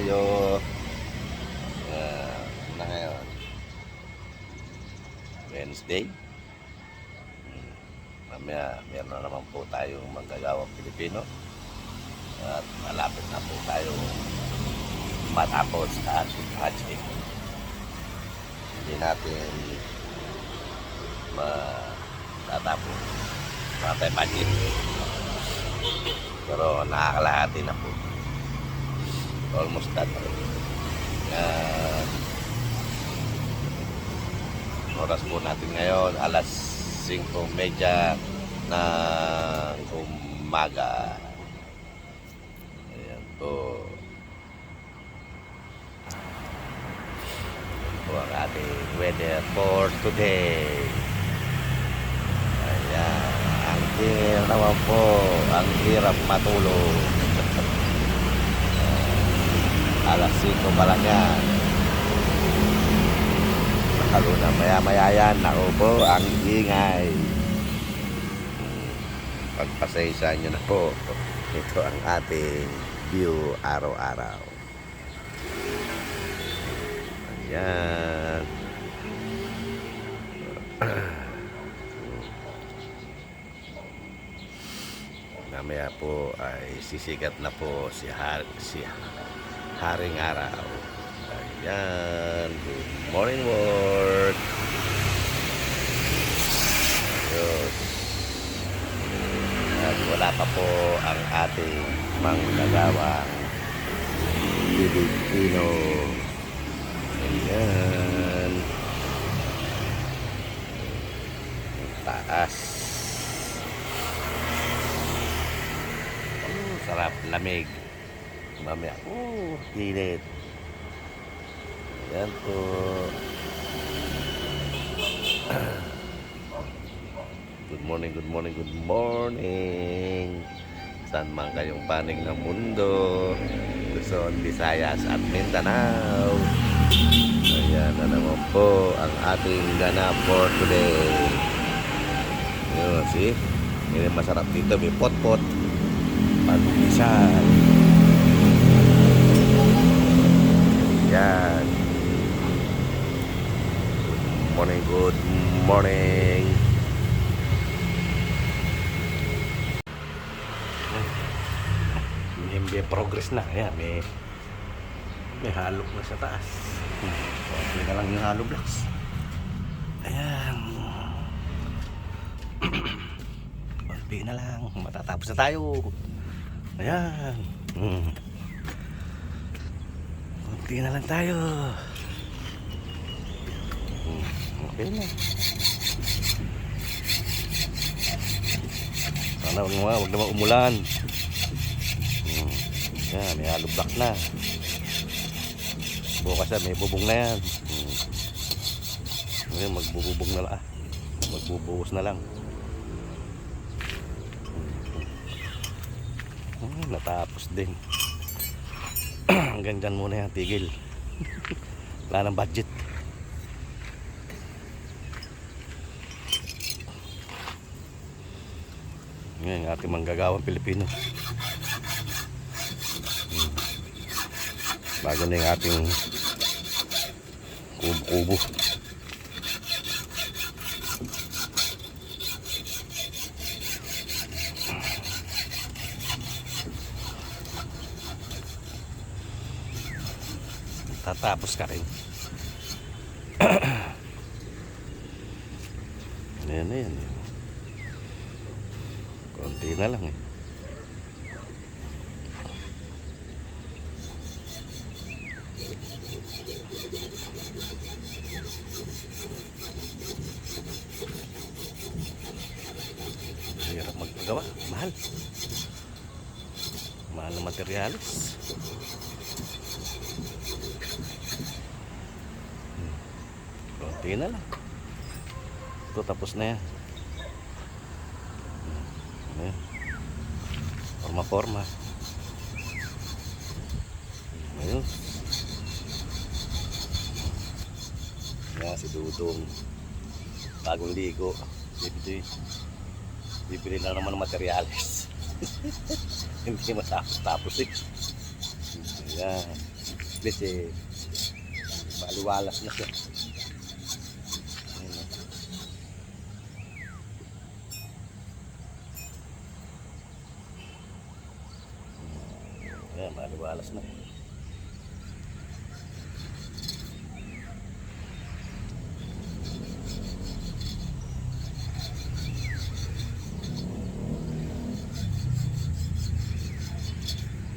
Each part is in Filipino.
tayo. Uh, na ngayon. Wednesday. Hmm, Mamaya, meron na naman po tayong manggagawang Pilipino. At malapit na po tayo matapos sa ating project. Hindi natin matatapos. Tayong budget. Pero nakakalahati na po. Almost done. Yan. Oras po natin ngayon, alas 5.30 ng umaga. Ayan po. Po ang ating weather for today. Ayan. Ang hirap naman po. Ang hirap matulog. Alas 5 pa lang yan. Nakalo na maya maya yan. Ako po, ang ingay. Pagpasensya nyo na po. Ito ang ating view araw-araw. Ayan. Mamaya po ay sisikat na po si, Har si Haring Araw. Ayan. Good morning, world. Ayos. At wala pa po ang ating manggagawang Pilipino. Ayan. Taas. Oh, sarap, lamig. Mamaya, oh, init. Ayan po. Good morning, good morning, good morning. Saan man kayong panig ng mundo. Luzon, Visayas at Mindanao. Ayan na naman po ang ating ganap for today. Yun, see? Yan ang masarap dito. May pot-pot. Panubisan. Yan. Morning, good morning. May, may progress na. Ayan, may may halog na sa taas. Okay na lang yung hollow blocks. Ayan. Konti na lang. Matatapos na tayo. Ayan. Hmm. Konti na lang tayo. Okay na. Sana huwag naman, huwag naman umulan. Hmm. Yan, may hollow na. Bukas na, may bubong na yan. Hmm. Ngayon, magbububong na lang. ah. Magbubuhos na lang. Hmm, natapos din. Hanggang dyan muna yan, tigil. Wala ng budget. Ngayon, ating manggagawang Pilipino. Hmm. Bago na yung ating kubo-kubo. Tatapos ka rin. Ayan na yan. Konti na lang eh. Hirap magpagawa. Mahal. Mahal na materialis. Hmm. Konti na lang. Ito tapos na yan. Hmm. Ayan. Forma-forma. Ayun. Yan si Dudong. Bagong ligo. Bibili, bibili na naman ng materyales. Hindi matapos-tapos eh. Ayan. place eh na siya. Ayun, oh. Ayan, maliwalas na.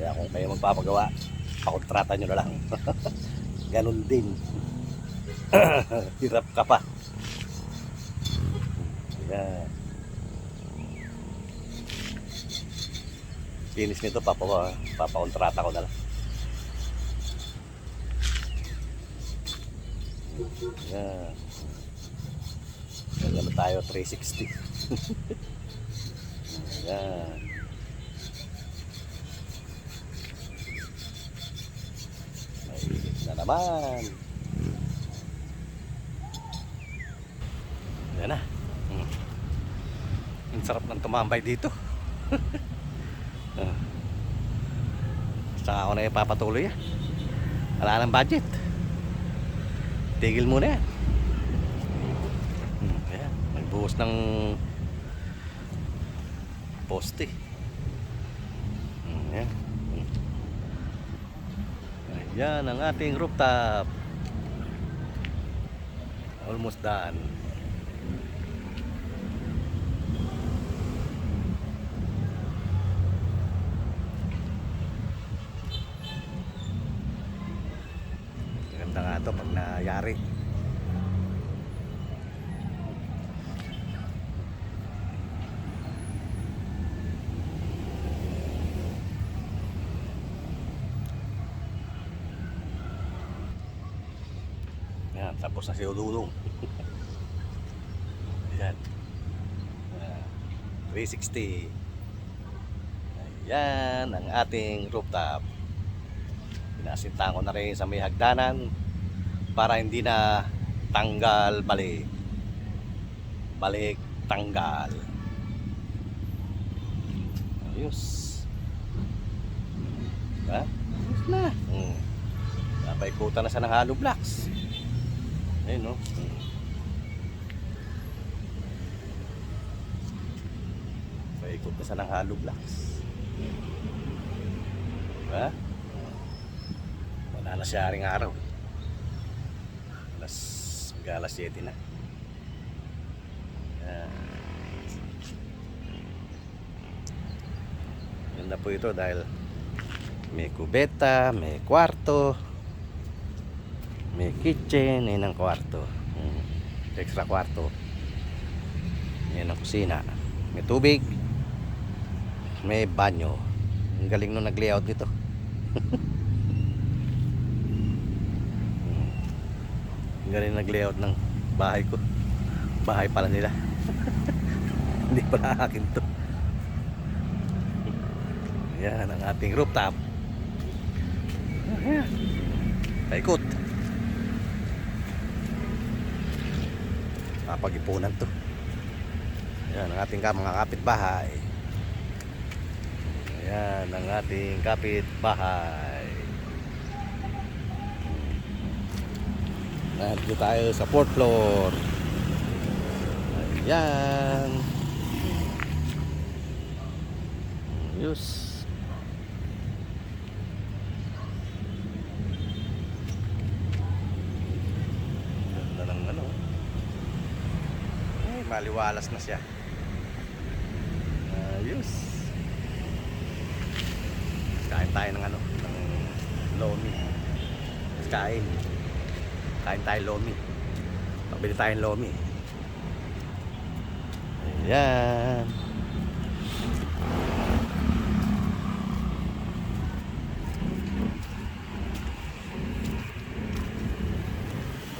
Kaya kung kayo magpapagawa, pakontrata nyo na lang. Ganon din. Hirap ka pa. Yan. Finish nito, papa, papakontrata ko na lang. Yan. Yan tayo, 360. Yan. Mainit na naman. Yan na. Mm. Ang sarap ng tumambay dito. Ah. Saka ako na ipapatuloy yan. Wala nang budget. Tigil muna yan. Hmm, Ayan, nagbuhos ng poste. Hmm, Ayan. Ang ating rooftop. Almost done. Nga to pag nayari. Yan, tapos na si Ululong. Yan. Ah, 360. Ayan ang ating rooftop. Pinasintahan ko na rin sa may hagdanan para hindi na tanggal balik. Balik, tanggal. Ayos. Ha? Ayos na. Hmm. Napaikutan na siya ng hollow blocks. Ayun no. Hmm. Paikot na siya ng hollow blocks. Diba? Wala na siya ring araw. Alas, mag alas 7 na. Yan. Ganda po ito dahil may kubeta, may kwarto, may kitchen, yun ang kwarto. Hmm. Extra kwarto. Yan ang kusina. May tubig, may banyo. Ang galing nung nag-layout nito. Galing nag-layout ng bahay ko. Bahay pala nila. Hindi pala akin to. Yan ang ating rooftop. Ayan. Paikot. Kapag-ipunan to. Yan ang ating mga kapitbahay. Ayan ang ating kapitbahay. Nandito tayo sa fourth floor. Ayan. Ayos. Ano. Maliwalas na siya. Ayos. Kain tayo ng ano, ng lomi. Kain. Kain tayo lomi. Pabili tayong lomi. Ayan.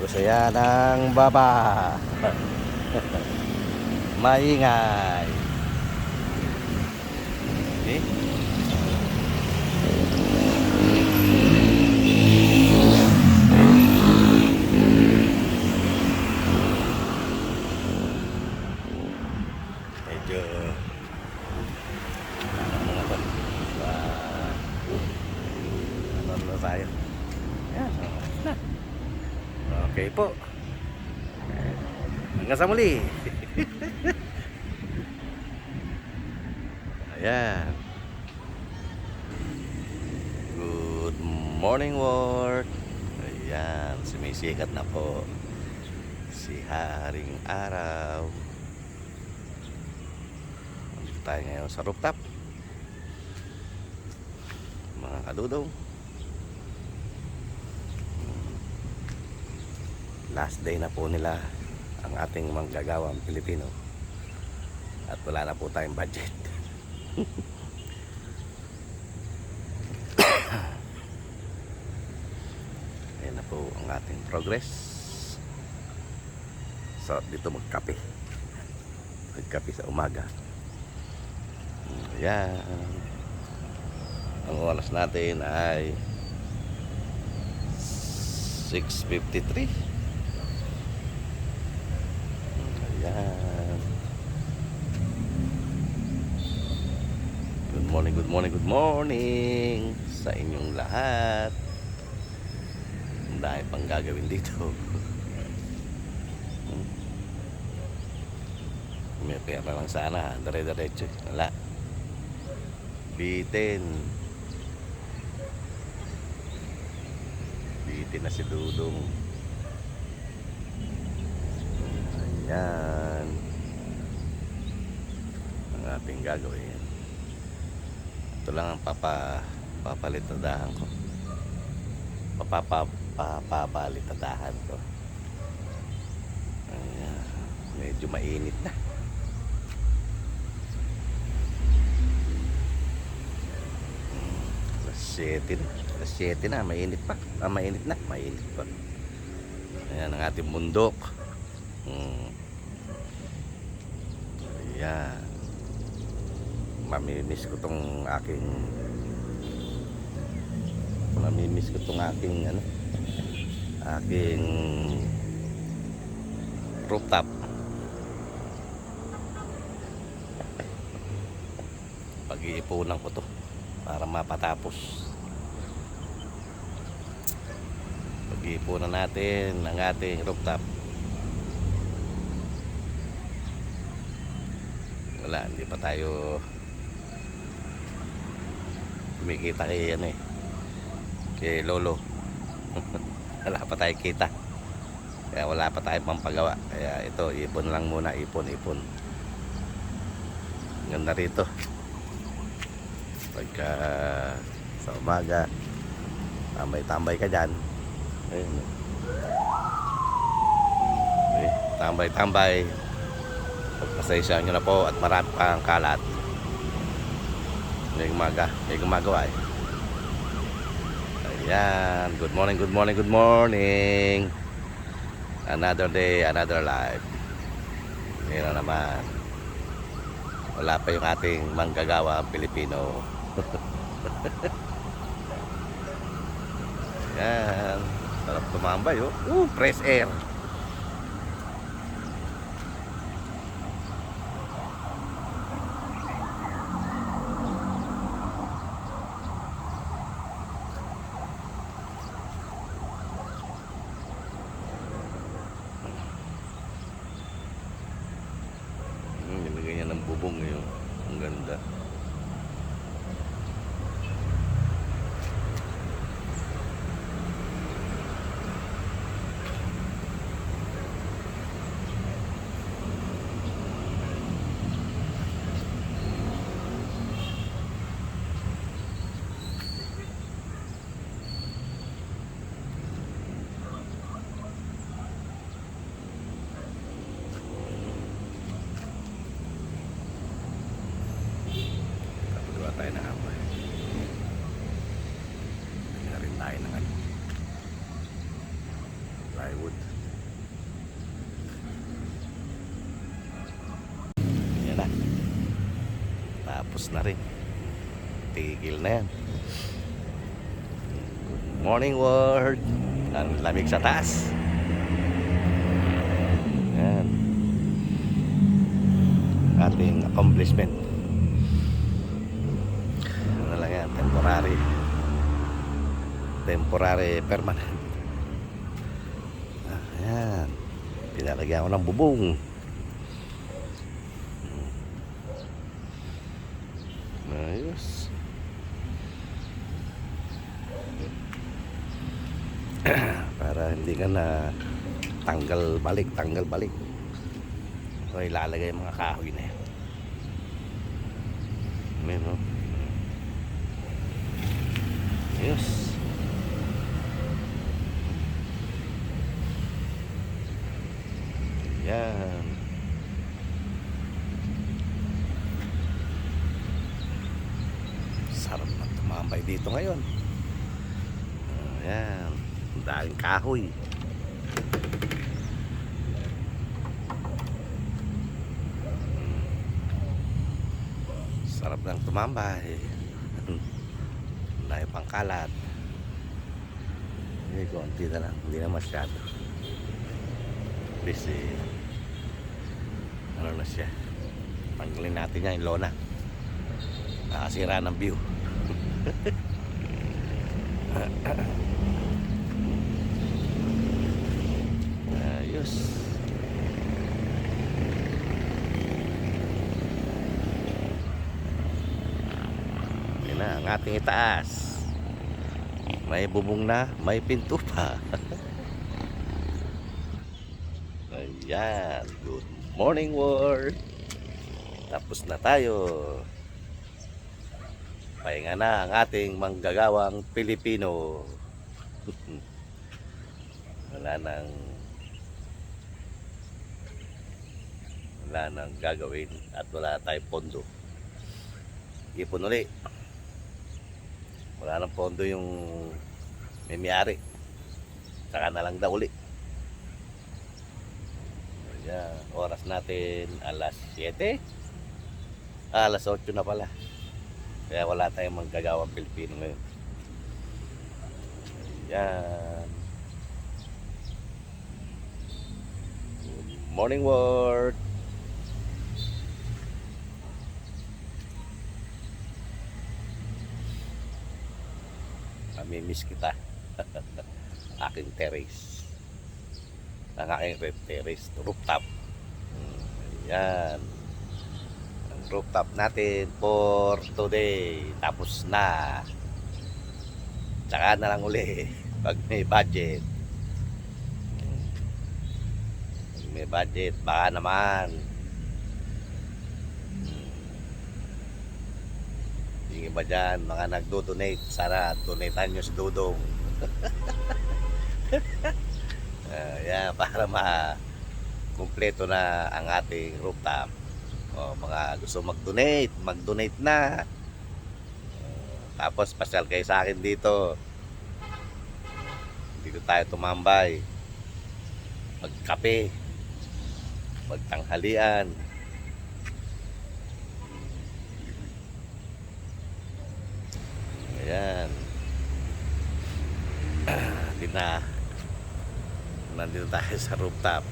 Tapos ayan ang baba. Maingay. Okay. Medyo ano mga to? Ah, ano na tayo? Okay po. Hanggang sa muli. Ayan. Good morning world. Ayan, sumisikat na po si Haring Araw. Tayo ngayon sa rooftop. Mga kadudong. Last day na po nila ang ating manggagawang Pilipino. At wala na po tayong budget. Ayan na po ang ating progress. So, dito magkape. Magkape sa umaga. Ayan. Ang oras natin ay 6.53. Ayan. Good morning, good morning, good morning sa inyong lahat. Ang dahil pang gagawin dito. Hmm. May pera lang sana, dire-diretso. Wala. Bitin. Bitin na si Dudong. Ayan. Ang ating gagawin. Ito lang ang papa papalitadahan ko. Papapa papapalitadahan ko. Ayan. Medyo mainit na. 7 na. Alas 7 na. Mainit pa. Ah, mainit na. Mainit pa. Ayan ang ating bundok. Hmm. Ayan. Mamimiss ko tong aking mamimiss ko tong aking ano aking rooftop pag-iipunan ko to para mapatapos. Pag-iipunan natin ang ating rooftop. Wala hindi pa tayo kumikita kay ano eh kay lolo. Wala pa tayo kita. Kaya wala pa tayo pampagawa. Kaya ito ipon lang muna ipon ipon. Ganda rito pagka sa umaga tambay tambay ka dyan. Ayun. Okay, tambay tambay pagpasensya nyo na po at marami pa ang kalat. May umaga may gumagawa eh. Ayan. Good morning good morning good morning. Another day another life. Meron naman. Wala pa yung ating manggagawa Pilipino ayan sarap tumambay oh. Uh, fresh air Hmm, nilagay niya ng bubong yun. Ang ganda. Kapagawa tayo ng apoy. Bigyan na rin tayo ng ano. Plywood. Yan na. Tapos na rin. Tigil na yan. Good morning world. Ang lamig sa taas. Yan. Ating accomplishment. ano lang yan, temporary. Temporary permanent. Ah. Lalagyan ko ng bubong. Ayos. Para hindi ka na tanggal balik, tanggal balik. So, ilalagay mga kahoy na yan. Ayan, no? Ayos. Yan. Sarap na tumambay dito ngayon. Ayan. Daming kahoy. Sarap lang tumambay. Dahil pangkalat. Hindi, konti na lang. Hindi na masyado. Busy. Ano na siya. Tanggalin natin yan, yung lona. Nakasira ng view. Ayos. Yan na, ang ating itaas. May bubong na, may pinto pa. Ayan. Good morning, world. Tapos na tayo. Pahinga na ang ating manggagawang Pilipino. wala nang wala nang gagawin at wala tayong pondo. Ipon uli. Wala nang pondo yung may mayari. Saka na lang daw uli. Ayan, oras natin alas 7. Ah, alas 8 na pala. Kaya wala tayong manggagawang Pilipino ngayon. Ayan. Good morning world. Mamimiss kita. aking terrace. Ang aking red terrace, rooftop. Mm, Ayan. Ang rooftop natin for today. Tapos na. Tsaka na lang uli pag may budget. Pag may budget, baka naman. Yung iba dyan, mga nagdo-donate, sana donatean nyo si Dudong. Ah, yan, para ma kumpleto na ang ating rooftop. O, mga gusto mag-donate, mag-donate na. Tapos pasyal kayo sa akin dito. Dito tayo tumambay. Magkape. Magtanghalian. Ayan. Hindi na. Nandito tayo sa rooftop.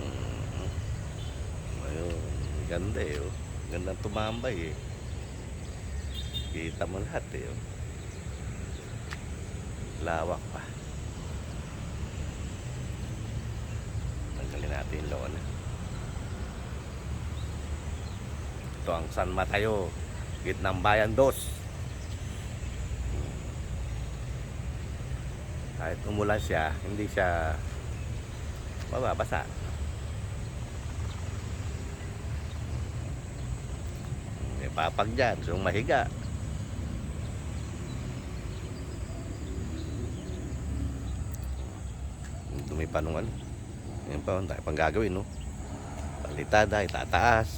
Mm. Ayun. Ganda eh. Oh. Ganda tumambay eh. Kita mo lahat eh. Oh. Lawak pa. Tanggalin natin yung lona. Ito ang San Mateo. Gitnang Bayan Dos. Kahit umulan siya, hindi siya mababasa. May papag dyan, so mahiga. Dumi pa nung ano. Yan pa, pang gagawin, no? Palitada, itataas.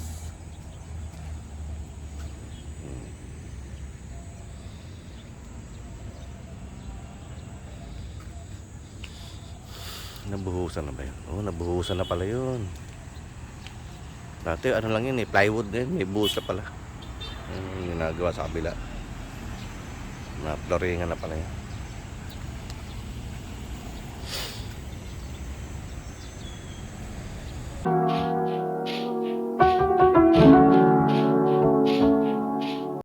Hmm. Nabuhusan na ba yun? Oo, nabuhusan na pala yun. Dati ano lang yun eh, plywood din, may buhos na pala. Yung ginagawa sa kabila. Na floringan na pala yun.